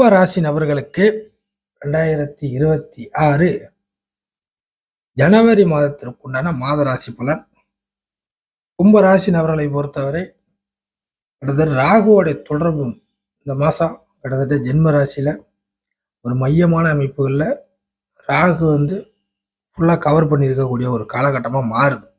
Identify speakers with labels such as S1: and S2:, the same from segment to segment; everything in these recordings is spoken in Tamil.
S1: கும்பராசி நபர்களுக்கு ரெண்டாயிரத்தி இருபத்தி ஆறு ஜனவரி மாதத்திற்குண்டான மாத ராசி பலன். கும்பராசி நபர்களை பொறுத்தவரை கிட்டத்தட்ட ராகுவோடைய தொடர்பும் இந்த மாதம் கிட்டத்தட்ட ஜென்ம ராசியில் ஒரு மையமான அமைப்புகளில் ராகு வந்து ஃபுல்லாக கவர் பண்ணியிருக்கக்கூடிய ஒரு காலகட்டமாக மாறுது.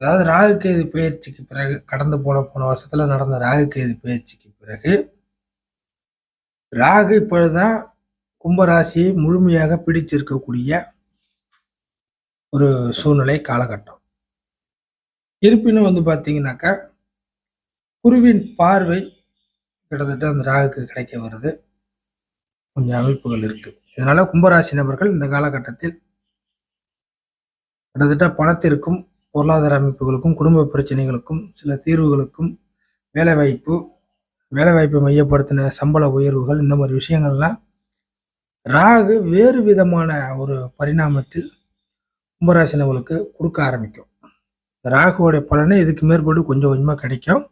S1: அதாவது ராகு கேது பயிற்சிக்கு பிறகு கடந்து போன போன வருஷத்தில் நடந்த ராகு கேது பயிற்சிக்கு பிறகு ராகு இப்பொழுதுதான் கும்பராசியை முழுமையாக பிடித்திருக்கக்கூடிய ஒரு சூழ்நிலை காலகட்டம். இருப்பினும் வந்து பார்த்தீங்கன்னாக்கா குருவின் பார்வை கிட்டத்தட்ட அந்த ராகுக்கு கிடைக்க வருது. கொஞ்சம் அமைப்புகள் இருக்கு. இதனால கும்பராசி நபர்கள் இந்த காலகட்டத்தில் கிட்டத்தட்ட பணத்திற்கும் பொருளாதார அமைப்புகளுக்கும் குடும்ப பிரச்சனைகளுக்கும் சில தீர்வுகளுக்கும் வேலைவாய்ப்பு வேலைவாய்ப்பை மையப்படுத்தின சம்பள உயர்வுகள் இந்த மாதிரி விஷயங்கள்லாம் ராகு வேறு விதமான ஒரு பரிணாமத்தில் கும்பராசினவர்களுக்கு கொடுக்க ஆரம்பிக்கும். ராகுவோடைய பலனை இதுக்கு மேற்பட்டு கொஞ்சம் கொஞ்சமாக கிடைக்கும்.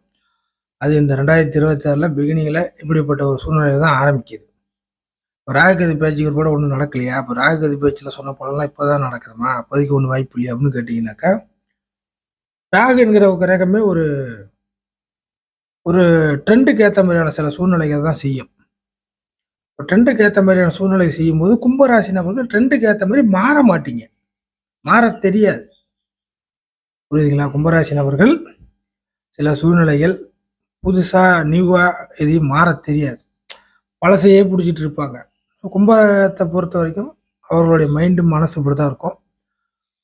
S1: அது இந்த ரெண்டாயிரத்தி இருபத்தி ஆறில் பிகினிங்கில் இப்படிப்பட்ட ஒரு சூழ்நிலை தான் ஆரம்பிக்குது. இப்போ ராகுகதி பேச்சுக்கு கூட ஒன்றும் நடக்கலையா? இப்போ ராகுகதி பேச்சில் சொன்ன பலன்லாம் இப்போ தான் நடக்குதுமா? அப்போதைக்கு ஒன்றும் வாய்ப்பு இல்லையா? அப்படின்னு கேட்டிங்கனாக்கா ராகு என்கிற ஒரு கிரகமே ஒரு ஒரு ட்ரெண்டுக்கு ஏற்ற மாதிரியான சில சூழ்நிலைகள் தான் செய்யும். இப்போ ட்ரெண்டுக்கு ஏற்ற மாதிரியான சூழ்நிலை செய்யும்போது கும்பராசி நபர்கள் ட்ரெண்டுக்கு ஏற்ற மாதிரி மாற மாட்டீங்க. மாற தெரியாது. புரியுதுங்களா? கும்பராசி நபர்கள் சில சூழ்நிலைகள் புதுசாக நியூவாக எதையும் மாற தெரியாது. பழசையே பிடிச்சிட்டு இருப்பாங்க. கும்பத்தை பொறுத்த வரைக்கும் அவர்களுடைய மைண்டு மனசு இப்படி தான் இருக்கும்.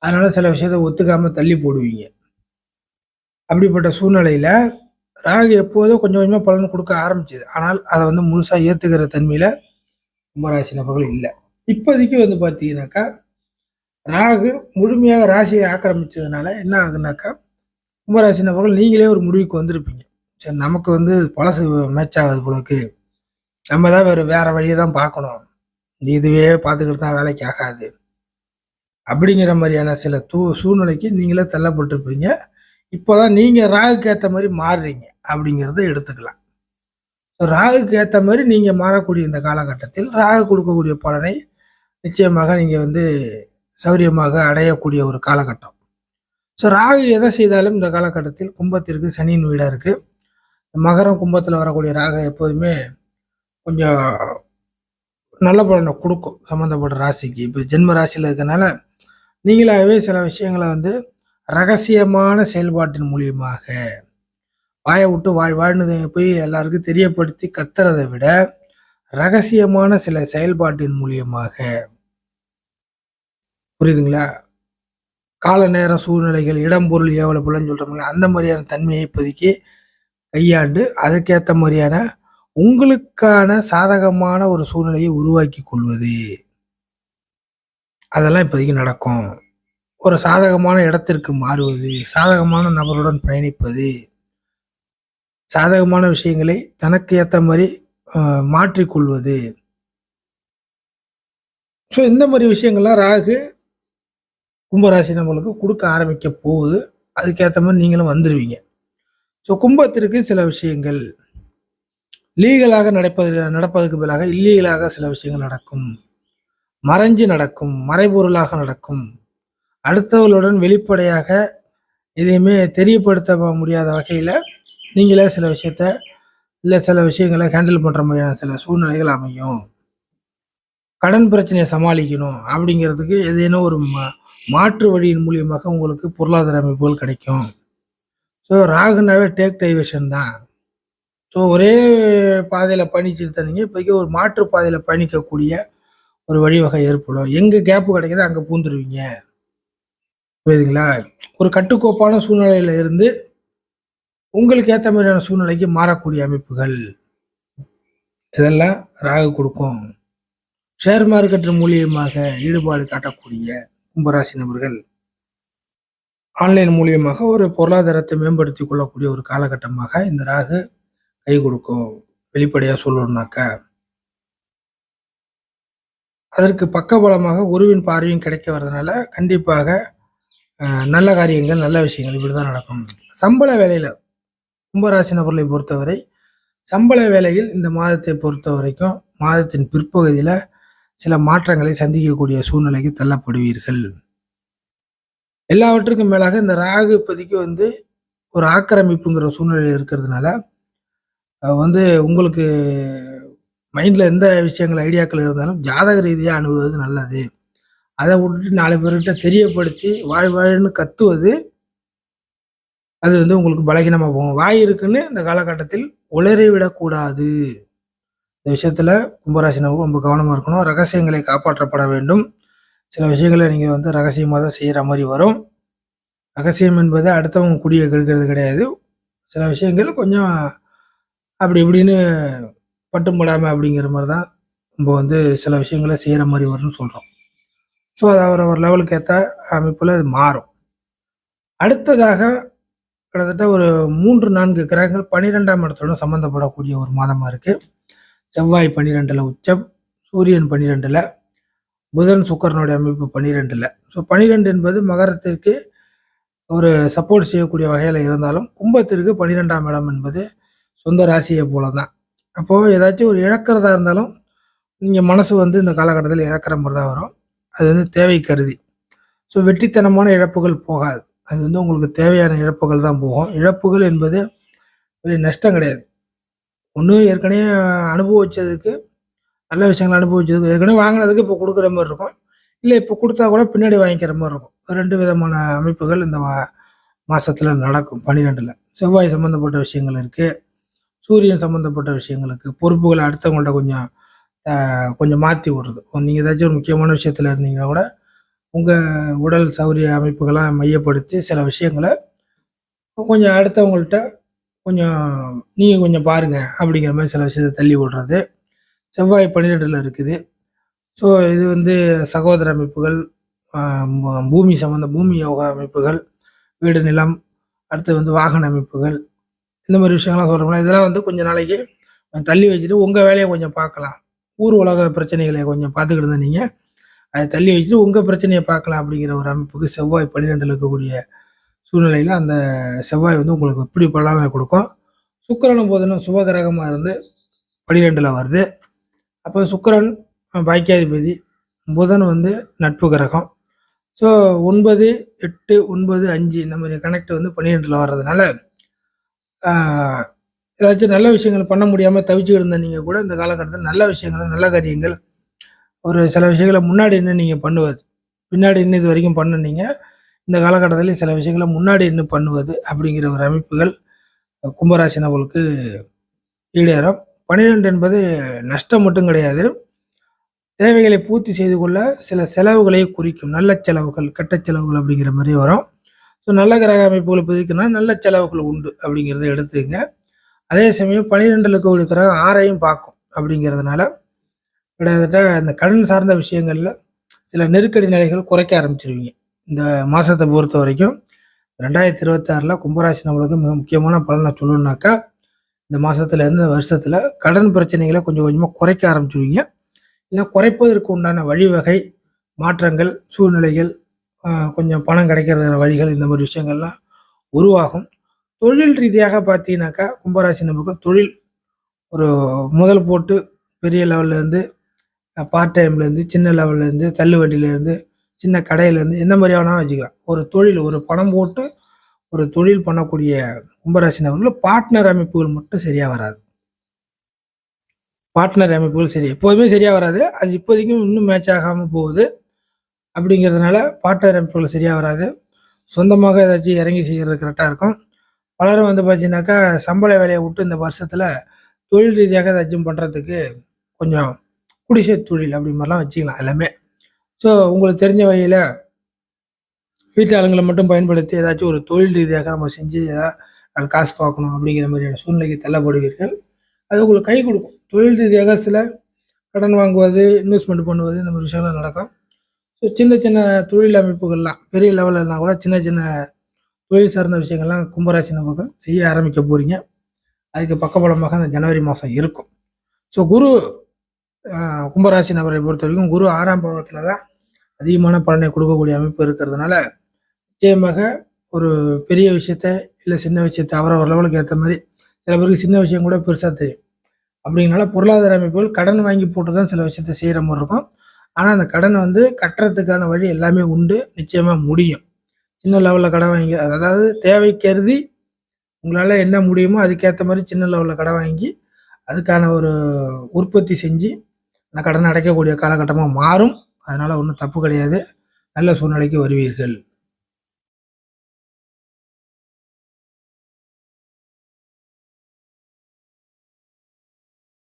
S1: அதனால் சில விஷயத்த ஒத்துக்காமல் தள்ளி போடுவீங்க. அப்படிப்பட்ட சூழ்நிலையில் ராகு எப்போதும் கொஞ்சம் கொஞ்சமாக பலன் கொடுக்க ஆரம்பிச்சது. ஆனால் அதை வந்து முழுசாக ஏற்றுக்கிற தன்மையில் கும்பராசி நபர்கள் இல்லை. இப்போதைக்கு வந்து பார்த்தீங்கன்னாக்கா ராகு முழுமையாக ராசியை ஆக்கிரமிச்சதுனால என்ன ஆகுனாக்கா கும்பராசி நபர்கள் நீங்களே ஒரு முடிவுக்கு வந்திருப்பீங்க. சரி நமக்கு வந்து பழசு மேட்ச் ஆகுது போலக்கு நம்ம தான் வேறு வேற வழியை தான் பார்க்கணும். இதுவே பார்த்துக்கிட்டு தான் வேலைக்கு ஆகாது. அப்படிங்கிற மாதிரியான சில தூ சூழ்நிலைக்கு நீங்களே தள்ளப்பட்டிருப்பீங்க. இப்போதான் நீங்கள் ராகுக்கு ஏற்ற மாதிரி மாறுறீங்க அப்படிங்கிறத எடுத்துக்கலாம். ஸோ ராகுக்கு ஏற்ற மாதிரி நீங்கள் மாறக்கூடிய இந்த காலகட்டத்தில் ராகு கொடுக்கக்கூடிய பலனை நிச்சயமாக நீங்கள் வந்து சௌரியமாக அடையக்கூடிய ஒரு காலகட்டம். ஸோ ராகு எதை செய்தாலும் இந்த காலகட்டத்தில் கும்பத்திற்கு சனியின் வீடாக இருக்குது மகரம் கும்பத்தில் வரக்கூடிய ராகு எப்போதுமே கொஞ்சம் நல்ல பலனை கொடுக்கும். சம்மந்தப்பட்ட ராசிக்கு. இப்போ ஜென்ம ராசியில் இருக்கிறனால நீங்களாகவே சில விஷயங்களை வந்து ரகசியமான செயல்பாட்டின் மூலியமாக வாயை விட்டு வாழ் வாழ்னதை போய் எல்லாருக்கும் தெரியப்படுத்தி கத்துறதை விட ரகசியமான சில செயல்பாட்டின் மூலியமாக. புரியுதுங்களா? கால நேரம் சூழ்நிலைகள் இடம் பொருள் எவ்வளோ புலன்னு சொல்கிறோம்ல அந்த மாதிரியான தன்மையை இப்போதைக்கு கையாண்டு அதுக்கேற்ற மாதிரியான உங்களுக்கான சாதகமான ஒரு சூழ்நிலையை உருவாக்கி கொள்வது. அதெல்லாம் இப்போதைக்கு நடக்கும். ஒரு சாதகமான இடத்திற்கு மாறுவது சாதகமான நபருடன் பயணிப்பது சாதகமான விஷயங்களை தனக்கு ஏற்ற மாதிரி மாற்றிக்கொள்வது. ஸோ இந்த மாதிரி விஷயங்கள்லாம் ராகு கும்பராசி நம்மளுக்கு கொடுக்க ஆரம்பிக்க போகுது. அதுக்கேற்ற மாதிரி நீங்களும் வந்துடுவீங்க ஸோ கும்பத்திற்கு சில விஷயங்கள் லீகலாக நடப்பது நடப்பதற்கு பதிலாக இல்லீகலாக சில விஷயங்கள் நடக்கும். மறைஞ்சு நடக்கும் மறைபொருளாக நடக்கும். அடுத்தவர்களுடன் வெளிப்படையாக எதையுமே தெரியப்படுத்த முடியாத வகையில் நீங்களே சில விஷயத்த இல்லை சில விஷயங்களை ஹேண்டில் பண்ணுற மாதிரியான சில சூழ்நிலைகள் அமையும். கடன் பிரச்சனையை சமாளிக்கணும் அப்படிங்கிறதுக்கு ஏதேனும் ஒரு மாற்று வழியின் மூலியமாக உங்களுக்கு பொருளாதார அமைப்புகள் கிடைக்கும். ஸோ ராகுனாவே டேக் டைவேஷன் தான். ஸோ ஒரே பாதையில் பயணிச்சுட்டு தந்தீங்க இப்போக்கி ஒரு மாற்று பாதையில் பயணிக்கக்கூடிய ஒரு வழிவகை ஏற்படும். எங்கே கேப்பு கிடைக்குதோ அங்கே பூந்துருவீங்க. புரியுதுங்களா? ஒரு கட்டுக்கோப்பான சூழ்நிலையில் இருந்து உங்களுக்கு ஏற்ற மாதிரியான சூழ்நிலைக்கு மாறக்கூடிய அமைப்புகள். இதெல்லாம் ராகு கொடுக்கும். ஷேர் மார்க்கெட் மூலியமாக ஈடுபாடு காட்டக்கூடிய கும்பராசி நபர்கள். ஆன்லைன் மூலியமாக ஒரு பொருளாதாரத்தை மேம்படுத்தி கொள்ளக்கூடிய ஒரு காலகட்டமாக இந்த ராகு கை கொடுக்கும். வெளிப்படையாக சொல்லணும்னாக்கா. அதற்கு பக்கபலமாக குருவின் பார்வையும் கிடைக்க வர்றதுனால கண்டிப்பாக நல்ல காரியங்கள் நல்ல விஷயங்கள் இப்படி தான் நடக்கும். சம்பள வேலையில் கும்பராசி நபர்களை பொறுத்தவரை சம்பள வேலையில் இந்த மாதத்தை பொறுத்த வரைக்கும் மாதத்தின் பிற்பகுதியில் சில மாற்றங்களை சந்திக்கக்கூடிய சூழ்நிலைக்கு தள்ளப்படுவீர்கள். எல்லாவற்றுக்கும் மேலாக இந்த ராகு இப்போதைக்கு வந்து ஒரு ஆக்கிரமிப்புங்கிற சூழ்நிலையில் இருக்கிறதுனால வந்து உங்களுக்கு மைண்டில் எந்த விஷயங்கள் ஐடியாக்கள் இருந்தாலும் ஜாதக ரீதியாக அணுகுவது நல்லது. அதை விட்டுட்டு நாலு பேர்கிட்ட தெரியப்படுத்தி வாழ் வாழ்ன்னு கத்துவது அது வந்து உங்களுக்கு பலகீனமாக போகும். வாய் இருக்குன்னு இந்த காலகட்டத்தில் உளறி விடக்கூடாது. இந்த விஷயத்தில் கும்பராசினவும் ரொம்ப கவனமாக இருக்கணும். ரகசியங்களை காப்பாற்றப்பட வேண்டும். சில விஷயங்களை நீங்கள் வந்து ரகசியமாக தான் செய்கிற மாதிரி வரும். ரகசியம் என்பது அடுத்தவங்க குடியை கெடுக்கிறது கிடையாது. சில விஷயங்கள் கொஞ்சம் அப்படி இப்படின்னு பட்டும் படாமல் அப்படிங்கிற மாதிரி தான் நம்ம வந்து சில விஷயங்களை செய்கிற மாதிரி வரும்னு சொல்கிறோம் ஸோ அது அவர் ஒரு லெவலுக்கு ஏற்ற அமைப்பில் அது மாறும். அடுத்ததாக கிட்டத்தட்ட ஒரு மூன்று நான்கு கிரகங்கள் பன்னிரெண்டாம் இடத்துடன் சம்மந்தப்படக்கூடிய ஒரு மாதமாக இருக்குது செவ்வாய் பன்னிரெண்டில் உச்சம் சூரியன் பன்னிரெண்டில் புதன் சுக்கரனுடைய அமைப்பு பன்னிரெண்டில் ஸோ பன்னிரெண்டு என்பது மகரத்திற்கு ஒரு சப்போர்ட் செய்யக்கூடிய வகையில் இருந்தாலும் கும்பத்திற்கு பன்னிரெண்டாம் இடம் என்பது சொந்த ராசியை போல தான் அப்போது ஏதாச்சும் ஒரு இழக்கிறதா இருந்தாலும் நீங்கள் மனசு வந்து இந்த காலகட்டத்தில் இழக்கிற மாதிரி தான் வரும். அது வந்து தேவை கருதி. ஸோ வெற்றித்தனமான இழப்புகள் போகாது. அது வந்து உங்களுக்கு தேவையான இழப்புகள் தான் போகும். இழப்புகள் என்பது பெரிய நஷ்டம் கிடையாது. ஒன்று ஏற்கனவே அனுபவிச்சதுக்கு நல்ல விஷயங்கள் அனுபவிச்சதுக்கு ஏற்கனவே வாங்கினதுக்கு இப்போ கொடுக்குற மாதிரி இருக்கும். இல்லை இப்போ கொடுத்தா கூட பின்னாடி வாங்கிக்கிற மாதிரி இருக்கும். ரெண்டு விதமான அமைப்புகள் இந்த மாதத்தில் நடக்கும் பன்னிரெண்டில் செவ்வாய் சம்மந்தப்பட்ட விஷயங்கள் இருக்குது சூரியன் சம்மந்தப்பட்ட விஷயங்களுக்கு பொறுப்புகளை அடுத்தவங்கள்ட்ட கொஞ்சம் கொஞ்சம் மாற்றி விடுறது. நீங்கள் ஏதாச்சும் ஒரு முக்கியமான விஷயத்தில் இருந்தீங்கன்னா கூட உங்கள் உடல் சௌரிய அமைப்புகளாக மையப்படுத்தி சில விஷயங்களை கொஞ்சம் அடுத்தவங்கள்ட்ட கொஞ்சம் நீங்கள் கொஞ்சம் பாருங்க அப்படிங்கிற மாதிரி சில விஷயத்தை தள்ளி விடுறது. செவ்வாய் பன்னிரெண்டில் இருக்குது. ஸோ இது வந்து சகோதர அமைப்புகள் பூமி சம்மந்த பூமி யோகா அமைப்புகள் வீடு நிலம் அடுத்து வந்து வாகன அமைப்புகள் இந்த மாதிரி விஷயங்கள்லாம் சொல்கிறோம்னா இதெல்லாம் வந்து கொஞ்சம் நாளைக்கு கொஞ்சம் தள்ளி வச்சுட்டு உங்கள் வேலையை கொஞ்சம் பார்க்கலாம். ஊர் உலக பிரச்சனைகளை கொஞ்சம் பார்த்துக்கிட்டு இருந்த நீங்கள் அதை தள்ளி வச்சுட்டு உங்கள் பிரச்சனையை பார்க்கலாம் அப்படிங்கிற ஒரு அமைப்புக்கு செவ்வாய் பன்னிரெண்டில் இருக்கக்கூடிய சூழ்நிலையில் அந்த செவ்வாய் வந்து உங்களுக்கு எப்படி பலனை கொடுக்கும். சுக்கரனும் போதுன்னு சுபகிரகமாக இருந்து பன்னிரெண்டில் வருது. அப்போ சுக்கிரன் பாக்கியாதிபதி புதன் வந்து நட்பு கிரகம். ஸோ ஒன்பது எட்டு ஒன்பது அஞ்சு இந்த மாதிரி கனெக்ட் வந்து பன்னிரெண்டில் வர்றதுனால ஏதாச்சும் நல்ல விஷயங்கள் பண்ண முடியாமல் தவிச்சு இருந்த நீங்கள் கூட இந்த காலகட்டத்தில் நல்ல விஷயங்கள் நல்ல காரியங்கள் ஒரு சில விஷயங்களை முன்னாடி இன்னும் நீங்கள் பண்ணுவது பின்னாடி இன்னும் இது வரைக்கும் பண்ணுனீங்க இந்த காலகட்டத்தில் சில விஷயங்களை முன்னாடி இன்னும் பண்ணுவது அப்படிங்கிற ஒரு அமைப்புகள் கும்பராசி நபர்களுக்கு ஈடேறும். பன்னிரெண்டு என்பது நஷ்டம் மட்டும் கிடையாது. தேவைகளை பூர்த்தி செய்து கொள்ள சில செலவுகளை குறிக்கும் நல்ல செலவுகள் கெட்ட செலவுகள் அப்படிங்கிற மாதிரி வரும். ஸோ நல்ல கிரக அமைப்புகளை பதிக்குன்னா நல்ல செலவுகள் உண்டு அப்படிங்கிறத எடுத்துங்க அதே சமயம் பன்னிரெண்டில் இருக்கக்கூடிய கிரகம் ஆறையும் பார்க்கும் அப்படிங்கிறதுனால கிட்டத்தட்ட இந்த கடன் சார்ந்த விஷயங்களில் சில நெருக்கடி நிலைகள் குறைக்க ஆரம்பிச்சிருவீங்க. இந்த மாதத்தை பொறுத்த வரைக்கும் ரெண்டாயிரத்தி இருபத்தாறில் கும்பராசி நம்மளுக்கு மிக முக்கியமான பலனை சொல்லணுன்னாக்கா இந்த மாதத்துலேருந்து வருஷத்தில் இந்த கடன் பிரச்சனைகளை கொஞ்சம் கொஞ்சமாக குறைக்க ஆரம்பிச்சிருவீங்க. இல்லை குறைப்பதற்கு உண்டான வழிவகை மாற்றங்கள் சூழ்நிலைகள் கொஞ்சம் பணம் கிடைக்கிறதுக்கான வழிகள் இந்த மாதிரி விஷயங்கள்லாம் உருவாகும். தொழில் ரீதியாக பார்த்தீங்கன்னாக்கா கும்பராசி நமக்கு தொழில் ஒரு முதல் போட்டு பெரிய லெவல்லேருந்து பார்ட் டைம்லேருந்து சின்ன லெவல்லேருந்து தள்ளுவண்டியிலேருந்து சின்ன கடையிலேருந்து எந்த மாதிரி வேணாலும் வச்சுக்கலாம். ஒரு தொழில் ஒரு பணம் போட்டு ஒரு தொழில் பண்ணக்கூடிய கும்பராசி நபர்கள் பார்ட்னர் அமைப்புகள் மட்டும் சரியாக வராது. பார்ட்னர் அமைப்புகள் சரி எப்போதுமே சரியாக வராது. அது இப்போதைக்கும் இன்னும் மேட்ச் ஆகாமல் போகுது. அப்படிங்கிறதுனால பார்ட்னர் அமைப்புகள் சரியாக வராது. சொந்தமாக ஏதாச்சும் இறங்கி செய்கிறது கரெக்டாக இருக்கும். பலரும் வந்து பார்த்தீங்கன்னாக்கா சம்பள வேலையை விட்டு இந்த வருஷத்தில் தொழில் ரீதியாக ஏதாச்சும் பண்ணுறதுக்கு கொஞ்சம் குடிசை தொழில் அப்படி மாதிரிலாம் வச்சுக்கலாம் எல்லாமே. ஸோ உங்களுக்கு தெரிஞ்ச வகையில் வீட்டு ஆளுங்களை மட்டும் பயன்படுத்தி ஏதாச்சும் ஒரு தொழில் ரீதியாக நம்ம செஞ்சு ஏதாவது காசு பார்க்கணும் அப்படிங்கிற மாதிரியான சூழ்நிலைக்கு தள்ளப்படுவீர்கள். அது உங்களுக்கு கை கொடுக்கும். தொழில் ரீதியாக சில கடன் வாங்குவது இன்வெஸ்ட்மெண்ட் பண்ணுவது இந்த மாதிரி விஷயங்கள்லாம் நடக்கும். ஸோ சின்ன சின்ன தொழில் அமைப்புகள்லாம் பெரிய லெவலில்னா கூட சின்ன சின்ன தொழில் சார்ந்த விஷயங்கள்லாம் கும்பராசி நபர்கள் செய்ய ஆரம்பிக்க போகிறீங்க அதுக்கு பக்கபலமாக அந்த ஜனவரி மாதம் இருக்கும். ஸோ குரு கும்பராசி நபரை பொறுத்த வரைக்கும் குரு ஆறாம் பாவத்தில் தான் அதிகமான பலனை கொடுக்கக்கூடிய அமைப்பு இருக்கிறதுனால நிச்சயமாக ஒரு பெரிய விஷயத்த இல்லை சின்ன விஷயத்த அவரவர் லெவலுக்கு ஏற்ற மாதிரி சில பேருக்கு சின்ன விஷயம் கூட பெருசாக தெரியும். அப்படிங்கனால பொருளாதார அமைப்புகள் கடன் வாங்கி போட்டு தான் சில விஷயத்த செய்கிற மாதிரி இருக்கும். ஆனால் அந்த கடனை வந்து கட்டுறதுக்கான வழி எல்லாமே உண்டு. நிச்சயமாக முடியும். சின்ன லெவலில் கடன் வாங்கி அதாவது தேவை கருதி உங்களால் என்ன முடியுமோ அதுக்கேற்ற மாதிரி சின்ன லெவலில் கடன் வாங்கி அதுக்கான ஒரு உற்பத்தி செஞ்சு அந்த கடனை அடைக்கக்கூடிய காலகட்டமாக மாறும். அதனால் ஒன்றும் தப்பு கிடையாது. நல்ல சூழ்நிலைக்கு வருவீர்கள்.